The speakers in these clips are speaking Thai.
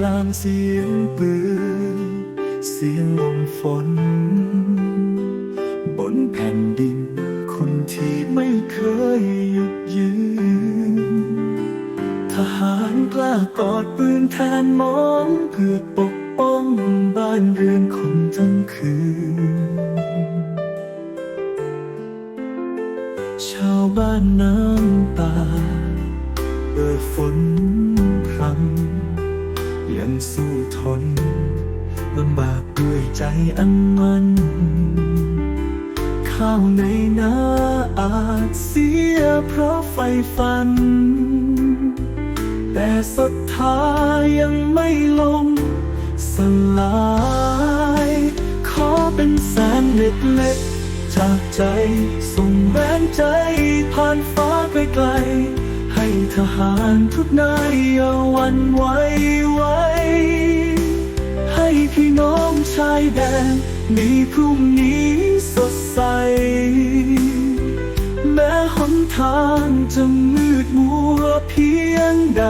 กลางเสียงปืน เสียงลมฝน บนแผ่นดิน คนที่ไม่เคยหยุดยืน ทหารกล้ากอดปืนแทนมองเพื่อปกป้องบ้านเรือนคนทั้งคืน ชาวบ้านน้ำตาเปิดฝนำยังสู้ทนลำบากด้วยใจอันมันข้าวในนาอาจเสียเพราะไฟฟัน แต่ศรัทธายังไม่ลงสลาย ขอเป็นแสงเล็กๆจากใจส่งแรงใจผ่านฟ้าไปไกล ให้ทหารทุกนายอย่าวันไหว พี่น้องชายแดน มีพรุ่งนี้สดใส แม้หนทางจะมืดมัวเพียงใด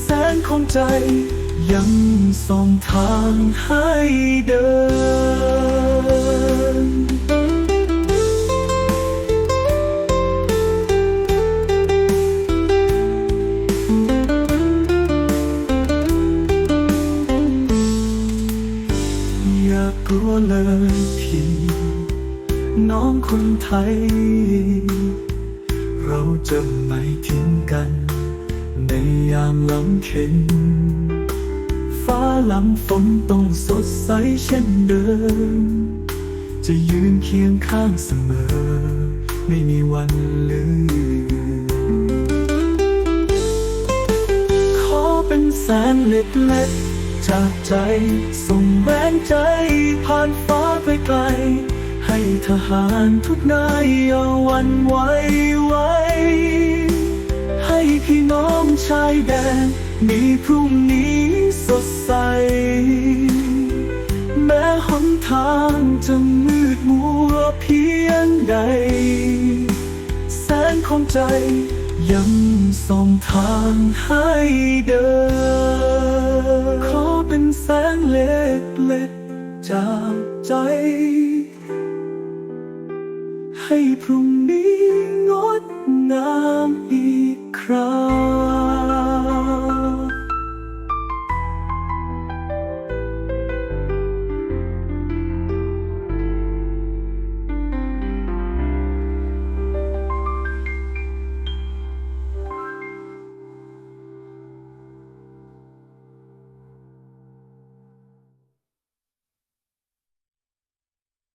แสงของใจยังส่องทางให้เดิน อย่ากลัวเลยพี่น้องคนไทย เราจะไม่ทิ้งกัน ในยามลำเค็ญฟ้าลำฝนต้องสดใสเช่นเดิม จะยืนเคียงข้างเสมอ ไม่มีวันลืมขอเป็นแสนเล็กๆ จากใจ ส่งแรงใจ ผ่านฟ้าไปไกล ให้ทหารทุกนายอย่าวันไหวไว้ ให้พี่น้องชายแดน มีพรุ่งนี้สดใส แม้หนทางจะมืดมัวเพียงใด แสนของใจยังส่องทางให้เดิน จากใจ ให้พรุ่งนี้งดงามอีก